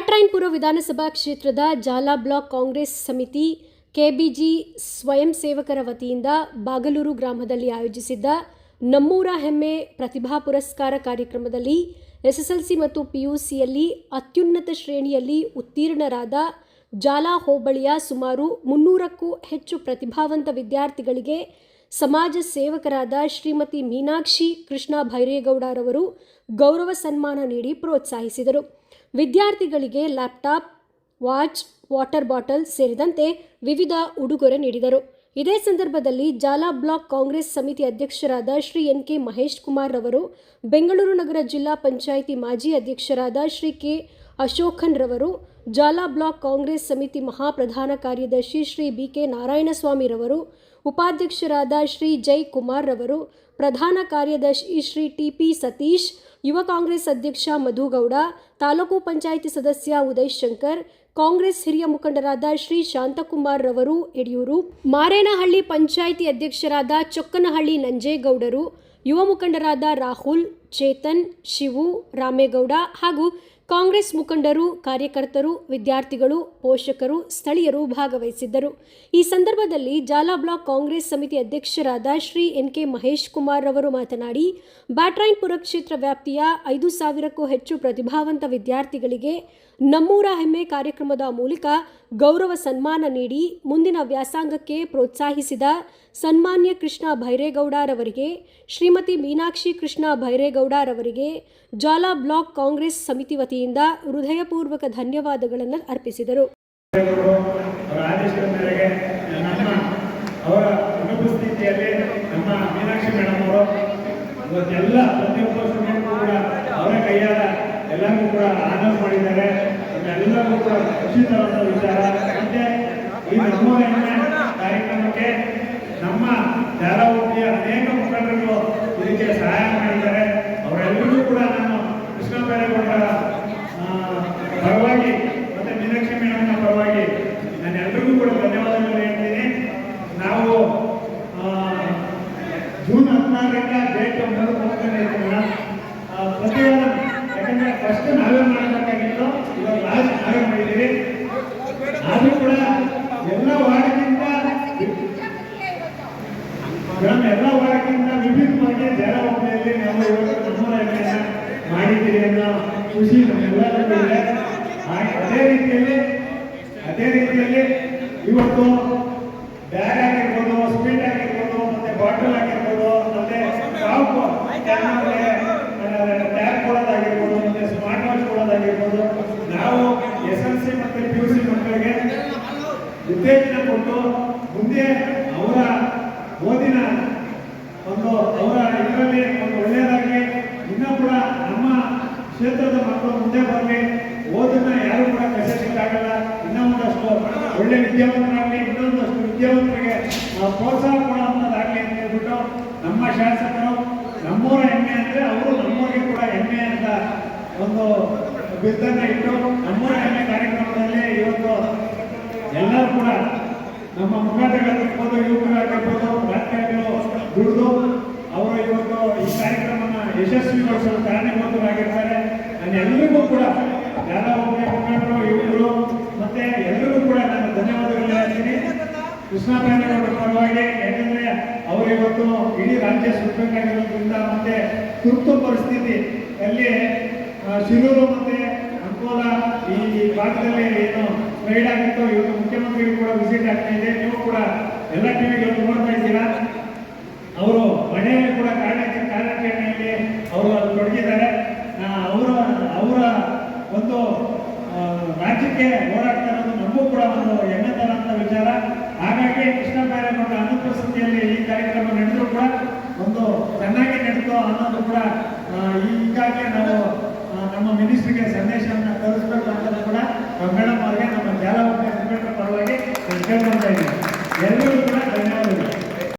ಬ್ಯಾಟ್ರಾಯನ್ಪುರ ವಿಧಾನಸಭಾ ಕ್ಷೇತ್ರದ ಜಾಲಾ ಬ್ಲಾಕ್ ಕಾಂಗ್ರೆಸ್ ಸಮಿತಿ ಕೆಬಿಜಿ ಸ್ವಯಂ ಸೇವಕರ ವತಿಯಿಂದ ಬಾಗಲೂರು ಗ್ರಾಮದಲ್ಲಿ ಆಯೋಜಿಸಿದ್ದ ನಮ್ಮೂರ ಹೆಮ್ಮೆ ಪ್ರತಿಭಾ ಪುರಸ್ಕಾರ ಕಾರ್ಯಕ್ರಮದಲ್ಲಿ ಎಸ್ಎಸ್ಎಲ್ಸಿ ಮತ್ತು ಪಿಯುಸಿಯಲ್ಲಿ ಅತ್ಯುನ್ನತ ಶ್ರೇಣಿಯಲ್ಲಿ ಉತ್ತೀರ್ಣರಾದ ಜಾಲಾ ಹೋಬಳಿಯ ಸುಮಾರು ಮುನ್ನೂರಕ್ಕೂ ಹೆಚ್ಚು ಪ್ರತಿಭಾವಂತ ವಿದ್ಯಾರ್ಥಿಗಳಿಗೆ ಸಮಾಜ ಸೇವಕರಾದ ಶ್ರೀಮತಿ ಮೀನಾಕ್ಷಿ ಕೃಷ್ಣ ಭೈರೇಗೌಡರವರು ಗೌರವ ಸನ್ಮಾನ ನೀಡಿ ಪ್ರೋತ್ಸಾಹಿಸಿದರು. ವಿದ್ಯಾರ್ಥಿಗಳಿಗೆ ಲ್ಯಾಪ್ಟಾಪ್, ವಾಚ್, ವಾಟರ್ ಬಾಟಲ್ ಸೇರಿದಂತೆ ವಿವಿಧ ಉಡುಗೊರೆ ನೀಡಿದರು. ಇದೇ ಸಂದರ್ಭದಲ್ಲಿ ಜಾಲಾ ಬ್ಲಾಕ್ ಕಾಂಗ್ರೆಸ್ ಸಮಿತಿ ಅಧ್ಯಕ್ಷರಾದ ಶ್ರೀ ಎನ್ ಕೆ ಮಹೇಶ್ ಕುಮಾರ್ ರವರು, ಬೆಂಗಳೂರು ನಗರ ಜಿಲ್ಲಾ ಪಂಚಾಯಿತಿ ಮಾಜಿ ಅಧ್ಯಕ್ಷರಾದ ಶ್ರೀ ಕೆ ಅಶೋಕನ್ ರವರು ಜಾಲಾ ಬ್ಲಾಕ್ ಕಾಂಗ್ರೆಸ್ ಸಮಿತಿ ಮಹಾಪ್ರಧಾನ ಕಾರ್ಯದರ್ಶಿ ಶ್ರೀ ಬಿ ಕೆ ನಾರಾಯಣಸ್ವಾಮಿರವರು ಉಪಾಧ್ಯಕ್ಷರಾದ ಶ್ರೀ ಜೈ ಕುಮಾರ್ ರವರು, ಪ್ರಧಾನ ಕಾರ್ಯದರ್ಶಿ ಶ್ರೀ ಟಿ ಪಿ ಸತೀಶ್, ಯುವ ಕಾಂಗ್ರೆಸ್ ಅಧ್ಯಕ್ಷ ಮಧುಗೌಡ, ತಾಲೂಕು ಪಂಚಾಯಿತಿ ಸದಸ್ಯ ಉದಯ್ ಶಂಕರ್, ಕಾಂಗ್ರೆಸ್ ಹಿರಿಯ ಮುಖಂಡರಾದ ಶ್ರೀ ಶಾಂತಕುಮಾರ್ ರವರು, ಯಡಿಯೂರು, ಮಾರೇನಹಳ್ಳಿ ಪಂಚಾಯಿತಿ ಅಧ್ಯಕ್ಷರಾದ ಚೊಕ್ಕನಹಳ್ಳಿ ನಂಜೇಗೌಡರು, ಯುವ ಮುಖಂಡರಾದ ರಾಹುಲ್, ಚೇತನ್, ಶಿವು, ರಾಮೇಗೌಡ ಹಾಗೂ ಕಾಂಗ್ರೆಸ್ ಮುಖಂಡರು, ಕಾರ್ಯಕರ್ತರು, ವಿದ್ಯಾರ್ಥಿಗಳು, ಪೋಷಕರು, ಸ್ಥಳೀಯರು ಭಾಗವಹಿಸಿದ್ದರು. ಈ ಸಂದರ್ಭದಲ್ಲಿ ಜಾಲಾ ಬ್ಲಾಕ್ ಕಾಂಗ್ರೆಸ್ ಸಮಿತಿ ಅಧ್ಯಕ್ಷರಾದ ಶ್ರೀ ಎನ್ ಕೆ ಮಹೇಶ್ ಕುಮಾರ್ ರವರು ಮಾತನಾಡಿ, ಬ್ಯಾಟ್ರಾಯನ್ಪುರ ಕ್ಷೇತ್ರ ವ್ಯಾಪ್ತಿಯ ಐದು ಸಾವಿರಕ್ಕೂ ಹೆಚ್ಚು ಪ್ರತಿಭಾವಂತ ವಿದ್ಯಾರ್ಥಿಗಳಿಗೆ ನಮ್ಮೂರ ಹೆಮ್ಮೆ ಕಾರ್ಯಕ್ರಮದ ಮೂಲಕ ಗೌರವ ಸನ್ಮಾನ ನೀಡಿ ಮುಂದಿನ ವ್ಯಾಸಂಗಕ್ಕೆ ಪ್ರೋತ್ಸಾಹಿಸಿದ ಸನ್ಮಾನ್ಯ ಕೃಷ್ಣ ಭೈರೇಗೌಡರವರಿಗೆ, ಶ್ರೀಮತಿ ಮೀನಾಕ್ಷಿ ಕೃಷ್ಣ ಭೈರೇಗೌಡರವರಿಗೆ ಜಾಲಾ ಬ್ಲಾಕ್ ಕಾಂಗ್ರೆಸ್ ಸಮಿತಿ ವತಿಯಿಂದ ಹೃದಯಪೂರ್ವಕ ಧನ್ಯವಾದಗಳನ್ನು ಅರ್ಪಿಸಿದರು. ಇವತ್ತೆಲ್ಲ ಪ್ರತಿಯೊಬ್ಬ ಸ್ಟೂಡೆಂಟ್ ಕೂಡ ಅವರ ಕೈಯಾದ ಎಲ್ಲರಿಗೂ ಕೂಡ ಆನರ್ ಮಾಡಿದ್ದಾರೆ. ವಿಚಾರ ಈ ನಮ್ಮ ನಮ್ಮ ಧಾರಾವಾಹಿಯ ಅನೇಕ ಮುಖಂಡರು ಇದಕ್ಕೆ ಸಹಾಯ ಮಾಡಿದ್ದಾರೆ ಅವರೆಲ್ಲರಿಗೂ ಕೂಡ ನಾನು ಕೃಷ್ಣ ಪರವಾಗಿ ಮತ್ತೆ ಮೀನಾಕ್ಷಿ ಪರವಾಗಿ ನಾನು ಕೂಡ ಧನ್ಯವಾದಗಳು ಹೇಳ್ತೀನಿ ನಾವು ಜೂನ್ ಹದಿನಾರರಿಂದ ಡೇಟ್ ಮುಂದೆ ಹೋಗ್ಕೊಂಡಿದ್ದೀವಿ ಮೇಡಮ್ ಪ್ರತಿವಾದ ಯಾಕಂದ್ರೆ ಫಸ್ಟ್ ನಾವೇ ಮಾಡಬೇಕಾಗಿತ್ತು ಇವಾಗ ಲಾಸ್ಟ್ ನಾವೇ ಮಾಡಿದ್ದೀವಿ ಆದ್ರೂ ಕೂಡ ಎಲ್ಲ ವಾರ್ಡ್ಗಿಂತ ಮೇಡಮ್ ವಾರಕ್ಕಿಂತ ವಿಭಿನ್ನವಾಗಿ ಜಲವಾಹಿಯಲ್ಲಿ ನಾವು ಇವತ್ತು ಎಣ್ಣೆಯನ್ನ ಮಾಡಿದ್ದೀರಿ ಅನ್ನೋ ಖುಷಿ ನಮ್ಮೆಲ್ಲರಿಗೂ ಅದೇ ರೀತಿಯಲ್ಲಿ ಅದೇ ರೀತಿಯಲ್ಲಿ ಇವತ್ತು ಬ್ಯಾಗ್ ಆಗಿರ್ಬೋದು ಸ್ಪೀಡ್ ಆಗಿರ್ಬೋದು, ಮತ್ತೆ ಬಾಟಲ್ ಆಗಿರ್ಬೋದು, ಮತ್ತೆ ಟ್ಯಾಬ್ ಕೊಡೋದಾಗಿರ್ಬೋದು, ಮತ್ತೆ ಸ್ಮಾರ್ಟ್ ವಾಚ್ ಕೊಡೋದಾಗಿರ್ಬೋದು, ನಾವು ಎಸ್ ಎಲ್ ಸಿ ಮತ್ತೆ ಪಿ ಯು ಸಿ ಮಕ್ಕಳಿಗೆ ಉತ್ತೇಜನ ಕೊಟ್ಟು ಮುಂದೆ ಅವರ ಓದಿನ ಒಂದು ಅವರ ಇದರಲ್ಲಿ ಒಂದು ಒಳ್ಳೆಯದಾಗಿ ಇನ್ನೂ ಕೂಡ ನಮ್ಮ ಕ್ಷೇತ್ರದ ಮಕ್ಕಳು ಮುಂದೆ ಬರಲಿ ಓದನ್ನ ಯಾರು ಕೂಡ ಕಸಿಯಕ್ಕಾಗಲ್ಲ ಇನ್ನೂ ಒಂದಷ್ಟು ಒಳ್ಳೆ ವಿದ್ಯಾವಂತರಾಗಲಿ ಇನ್ನೊಂದಷ್ಟು ವಿದ್ಯಾವಂತರಿಗೆ ಪ್ರೋತ್ಸಾಹ ಕೊಡುವಂಥದ್ದಾಗಲಿ ಅಂತ ಹೇಳ್ಬಿಟ್ಟು ನಮ್ಮ ಶಾಸಕರು ನಮ್ಮೂರ ಹೆಮ್ಮೆ ಅಂದರೆ ಅವರು ನಮ್ಮೂರಿಗೆ ಕೂಡ ಹೆಮ್ಮೆ ಅಂತ ಒಂದು ಬಿದ್ದನ್ನ ಇಟ್ಟು ನಮ್ಮೂರ ಹೆಮ್ಮೆ ಕಾರ್ಯಕ್ರಮದಲ್ಲಿ ಇವತ್ತು ಎಲ್ಲರೂ ಕೂಡ ನಮ್ಮ ಮುಖಂಡರಾಗಿರ್ಬೋದು ಯುವಕರಾಗಿರ್ಬೋದು ರಾಜಕಾರಣಿಗಳು ದುಡಿದು ಅವರು ಇವತ್ತು ಈ ಕಾರ್ಯಕ್ರಮನ ಯಶಸ್ವಿಗೊಳಿಸಲು ಕಾರಣೀಭೂತರಾಗಿರ್ತಾರೆ ನಾನು ಎಲ್ರಿಗೂ ಕೂಡ, ಯಾರ ಒಬ್ಬರೇ ಮುಖಂಡರು, ಯುವಕರು, ಮತ್ತೆ ಎಲ್ರಿಗೂ ಕೂಡ ನಾನು ಧನ್ಯವಾದಗಳು ಹೇಳ್ತೀನಿ ಕೃಷ್ಣ ಬೈರೇಗೌಡರ ಪರವಾಗಿ ಯಾಕಂದ್ರೆ ಅವರು ಇವತ್ತು ಇಡೀ ರಾಜ್ಯ ಸುತ್ತಬೇಕಾಗಿರೋದ್ರಿಂದ ಮತ್ತೆ ತುರ್ತು ಪರಿಸ್ಥಿತಿ ಅಲ್ಲಿ ಶಿರೂರು ಮತ್ತೆ ಅಂಕೋಲ ಈ ಭಾಗದಲ್ಲಿ ಏನು ರೈಡ್ ಆಗಿತ್ತು. ಇವತ್ತು ಮುಖ್ಯಮಂತ್ರಿಗಳು ಕೂಡ ವಿಸಿಟ್ ಆಗ್ತಾ ಇದೆ. ನೀವು ಕೂಡ ಎಲ್ಲ ಟಿವಿಗಳು ನೋಡ್ತಾ ಇದ್ದೀರಾ? ಅವರು ಮನೆಯಲ್ಲಿ ಕೂಡ ಕಾರ್ಯ ಕಾರ್ಯಾಚರಣೆಯಲ್ಲಿ ಅವರು ಅದು ತೊಡಗಿದ್ದಾರೆ ಆ, ಅವರ ಅವರ ಒಂದು ಆ, ರಾಜ್ಯಕ್ಕೆ ಹೋರಾಡ್ತಾ ಇರೋದು ನಮಗೂ ಕೂಡ ಒಂದು ಹೆಮ್ಮೆ ತರಂತ ವಿಚಾರ ಹಾಗಾಗಿ ಕೃಷ್ಣ ಬೈರೇಗೌಡ ಅನುಪಸ್ಥಿತಿಯಲ್ಲಿ ಈ ಕಾರ್ಯಕ್ರಮ ನಡೆದರೂ ಕೂಡ ಒಂದು ಚೆನ್ನಾಗಿ ನಡೆದು ಅನ್ನೋದು ಕೂಡ ಈಗಾಗಲೇ ನಾವು ನಮ್ಮ ಮಿನಿಸ್ಟ್ರಿಗೆ ಸಂದೇಶವನ್ನು ಕಳಿಸ್ಬೇಕು ಅಂತ ಕೂಡ ಮೇಡಮ್ ಅವರಿಗೆ ನಮ್ಮ ಜಾಲವನ್ನು ಪರವಾಗಿ ಕೇಳ್ಕೊಳ್ತಾ ಇದ್ದೀನಿ ಎಲ್ಲರೂ